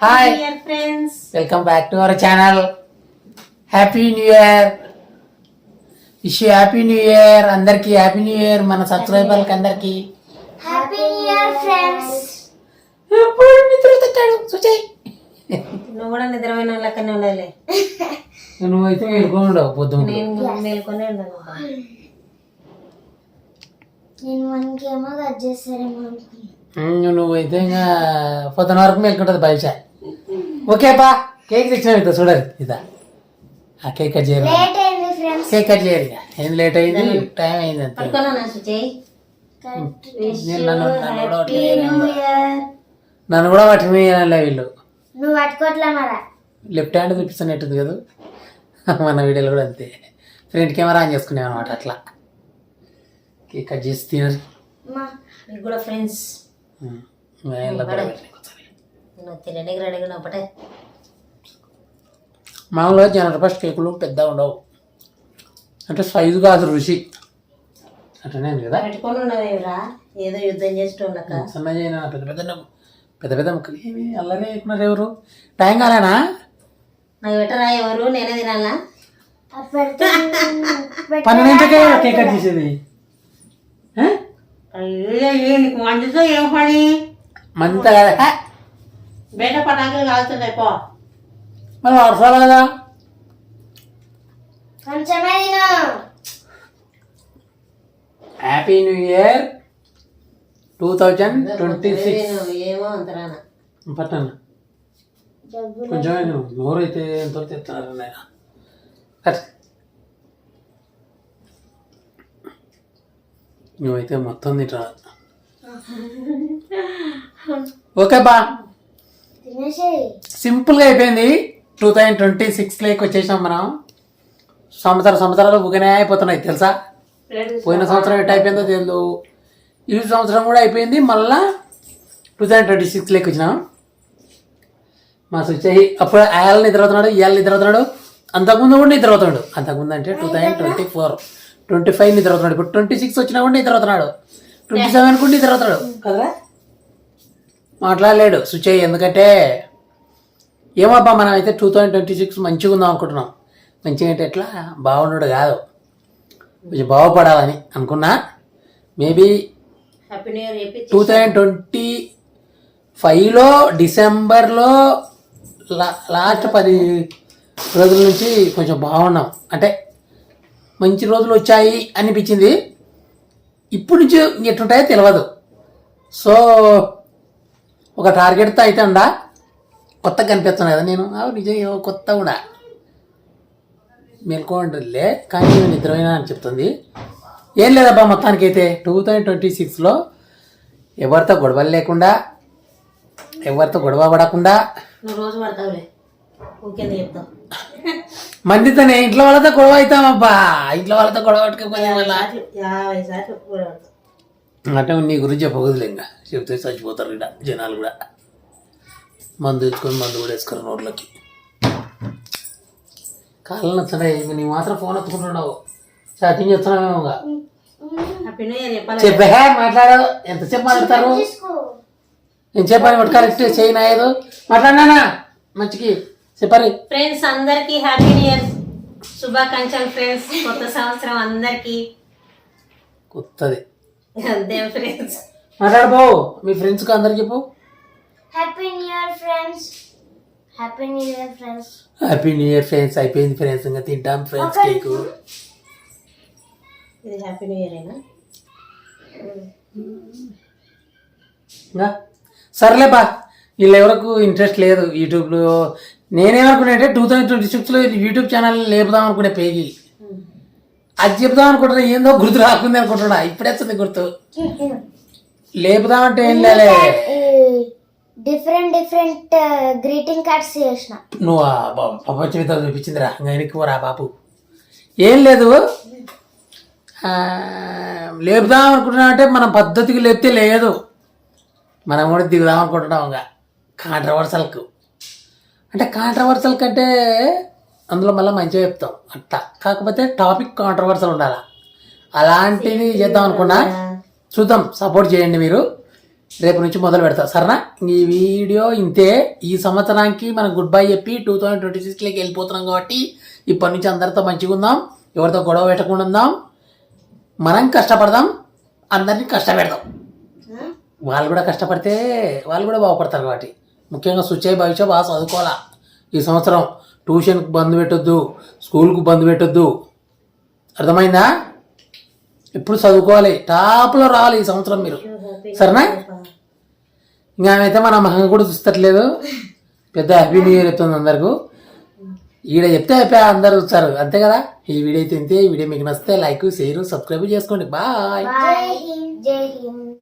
Hi dear friends welcome back to our channel happy New Year wish happy New Year అందరికి happy new year మన సబ్స్క్రైబర్లకి అందరికి. Happy new year friends ఎప్పుడు నిద్ర తట్టాడు? సుచయ్ నువ్వు కూడా నిద్రపోయిన లెక్కనే ఉండాలి. నువ్వైతే వెళ్ళుకోండవు పొద్దున్న నేను మేల్కొనే ఉన్నాను నేను కట్ నువ్వైతే ఇంకా పొద్దున వరకు మేల్కుంటుంది బయట ఓకే బా కేక్ తెచ్చిన ఇద్దా చూడాలి ఇదా. ఆ కేక్ కట్ చేయాలి లేట్ అయింది ఫ్రెండ్స్ కేక్ కట్ చేయాలి ఇక. ఏంది లేట్ అయింది టైం అయింది అంతే. నేను నన్ను నన్ను కూడా నన్ను పట్టుకుని వీళ్ళు. నువ్వు పట్టుకోవట్లే మరా. లెఫ్ట్ హ్యాండ్ చూపిస్తున్నట్టుంది కదా? మన వీడియోలో కూడా అంతే. ఫ్రంట్ కెమెరా ఆన్ చేసుకునేవి అనమాట అట్లా. కేక్ కట్ చేసి తినరు. కూడా ఫ్రెండ్స్. ఉన్నప్పుడే మామూలుగా జనరల్ ఫస్ట్ కేకులు పెద్ద ఉండవు. అంటే సైజు కాదు రుచి. అట్లనే కదా? పెట్టుకొని ఉన్నవేరా ఏదో యుద్ధం చేసేటోళ్ళక సన్న చేయనా పెద్ద పెద్ద. పెద్ద పెద్ద ముక్కలు. ఏమి అల్లనే ఎక్కున్నారు ఎవరు? టైం కాలేనా? నాకు పెట్టరా ఎవరు? నేనే తినాలా? పన్నెండింటికే కేక్ కట్ చేసేది? అయ్యో నీకు మంచితో ఏం పని? మంత కదా హే, బయట పటాకులు కాలుతున్నాయి పో. మరి వర్షాలు కదా happy New Year two thousand twenty six ఏమో అంతరాన కొంచెం నోరు అయితే ఎంత తెస్తున్నారు నువ్వైతే మొత్తం తింటా ఓకే బా. సింపుల్గా అయిపోయింది. టూ థౌజండ్ ట్వంటీ సిక్స్లోకి వచ్చేసాం మనం. సంవత్సరం సంవత్సరాలు ఊగనే అయిపోతున్నాయి తెలుసా? పోయిన సంవత్సరం ఎట్ అయిపోయిందో తెలియదు ఈ సంవత్సరం కూడా అయిపోయింది మళ్ళా టూ థౌజండ్ ట్వంటీ సిక్స్లోకి వచ్చినాం. మా సుచ్చయ్య అప్పుడు ఆయాల నిద్రవుతున్నాడు ఇవాళ నిద్రవుతున్నాడు అంతకుముందు కూడా నిద్రవుతున్నాడు అంతకుముందు అంటే two thousand twenty four twenty five నిద్రవుతున్నాడు ఇప్పుడు ట్వంటీ సిక్స్ వచ్చినా కూడా నిద్రవుతున్నాడు ట్వంటీ సెవెన్ కూడా నిద్రవుతున్నాడు కదరా? మాట్లాడలేడు సుచ్చయ్య ఎందుకంటే ఏమబ్బా మనం అయితే టూ థౌజండ్ ట్వంటీ సిక్స్ మంచిగా ఉందాం అనుకుంటున్నాం. మంచిగా అంటే ఎట్లా? బాగున్నాడు కాదు. కొంచెం బాగుపడాలని అనుకున్నా. మేబీ టూ థౌజండ్ ట్వంటీ ఫైవ్లో డిసెంబర్లో లా లాస్ట్ పది రోజుల నుంచి కొంచెం బాగున్నాం. అంటే మంచి రోజులు వచ్చాయి అనిపించింది. ఇప్పుడు నుంచి ఎట్లుంటాయో తెలియదు సో ఒక టార్గెట్తో అయితే ఉండా. కొత్తగా కనిపిస్తున్నాయి కదా నేను అవు నిజం ఏవో కొత్త కూడా. మేల్కోండిలే కానీ నేను నిద్రపోయినా అని చెప్తుంది. ఏం లేదబ్బా మొత్తానికి అయితే టూ థౌజండ్ ట్వంటీ సిక్స్లో ఎవరితో గొడవలు లేకుండా ఎవరితో గొడవ పడకుండా మందితోనే ఇంట్లో వాళ్ళతో గొడవ అవుతామబ్బా. ఇంట్లో వాళ్ళతో గొడవ పడతావు. అంటే నీ గురించి చెప్పకూడదులే ఇంకా. చెప్తే చచ్చిపోతారు ఇక్కడ జనాలు కూడా. మందు తెచ్చుకొని మందు కూడా వేసుకోరు నోట్లోకి కాళ్ళు నచ్చడే ఇంక నీ మాత్రం ఫోన్ ఎత్తుకుంటున్నావు. చాటింగ్ చెప్పాలి? చెప్పే మాట్లాడదు ఎంతసేపు మాట్లాడతారు? నేను చెప్పాను ఒకటి కరెక్ట్ చేయనా ఏదో. మాట్లాడినానా మంచికి. చెప్పాలి. ఫ్రెండ్స్ అందరికి హ్యాపీ న్యూ ఇయర్ శుభాకాంక్షలు ఫ్రెండ్స్ కొత్త సంవత్సరం అందరికి. కొత్తది. అంతే ఫ్రెండ్స్ మాట్లాడబో మీ ఫ్రెండ్స్కి అందరికి చెప్పు. Happy new year friends happy new year friends happy new year friends అయిపోయింది ఫ్రెండ్స్ ఇంకా తింటాం ఫ్రెండ్స్ కేక్ ఇది హ్యాపీ న్యూ ఇయర్ అయినా ఇంకా? సర్లే బా. వీళ్ళు ఎవరికి ఇంట్రెస్ట్ లేదు యూట్యూబ్లో నేనేమనుకున్నా అంటే టూ థౌజండ్ ట్వంటీ సిక్స్లో యూట్యూబ్ ఛానల్ లేపుదాం అనుకునే పేగి. అది చెప్దాం అనుకుంటున్నా ఏందో గుర్తు రాకుంది అనుకుంటున్నా. ఇప్పుడే వచ్చింది గుర్తు. లేపుదామంటే ఏం లేలే. డిఫరెంట్ డిఫరెంట్ గ్రీటింగ్ కార్డ్స్ చేసిన. నువ్వు ఆ బా- ప్రపంచ విధాలు చూపించిందిరా. ఇంకా వెనక్కి రా బాబు. ఏం లేదు. ఆ, లేపుదాం అనుకుంటున్నా అంటే మనం పద్ధతికి లేపితే లేదు. మనం కూడా దిగుదాం అనుకుంటున్నాం ఇంకా. కాంట్రవర్సల్కు అంటే కాంట్రవర్సల్ కంటే అందులో మళ్ళీ మంచిగా చెప్తాం. అట్లా కాకపోతే టాపిక్ కాంట్రవర్సల్ ఉండాలి? అలాంటివి చేద్దాం అనుకున్నా చూద్దాం. సపోర్ట్ చేయండి మీరు. రేపు నుంచి మొదలు పెడతా. సరేనా? ఈ వీడియో ఇంతే. ఈ సంవత్సరానికి మనం గుడ్ బై చెప్పి టూ థౌజండ్ ట్వంటీ సిక్స్లోకి వెళ్ళిపోతున్నాం కాబట్టి ఇప్పటి నుంచి అందరితో మంచిగా ఉందాం. ఎవరితో గొడవ పెట్టకుండా ఉందాం. మనం కష్టపడదాం. అందరినీ కష్టపెడదాం. వాళ్ళు కూడా కష్టపడితే వాళ్ళు కూడా బాగుపడతారు కాబట్టి. ముఖ్యంగా సుచయ్ భవిష్య బాగా చదువుకోవాలా. ఈ సంవత్సరం ట్యూషన్కి బంద్ పెట్టొద్దు. స్కూల్కి బంద్ పెట్టొద్దు. అర్థమైందా? ఎప్పుడు చదువుకోవాలి. టాప్లో రావాలి ఈ సంవత్సరం మీరు. సరేనా? ఇంకా ఆమె మన మహంగా కూడా చూస్తట్లేదు. పెద్ద హ్యాపీ న్యూ ఇయర్ చెప్తుంది అందరికీ. ఈడ చెప్తే అయిపోయా అందరు చూస్తారు. అంతే కదా? ఈ వీడియో అయితే ఇంతే. ఈ వీడియో మీకు నచ్చితే లైక్ షేర్ సబ్స్క్రైబ్ చేసుకోండి. బాయ్. జై హింద్. జై హింద్.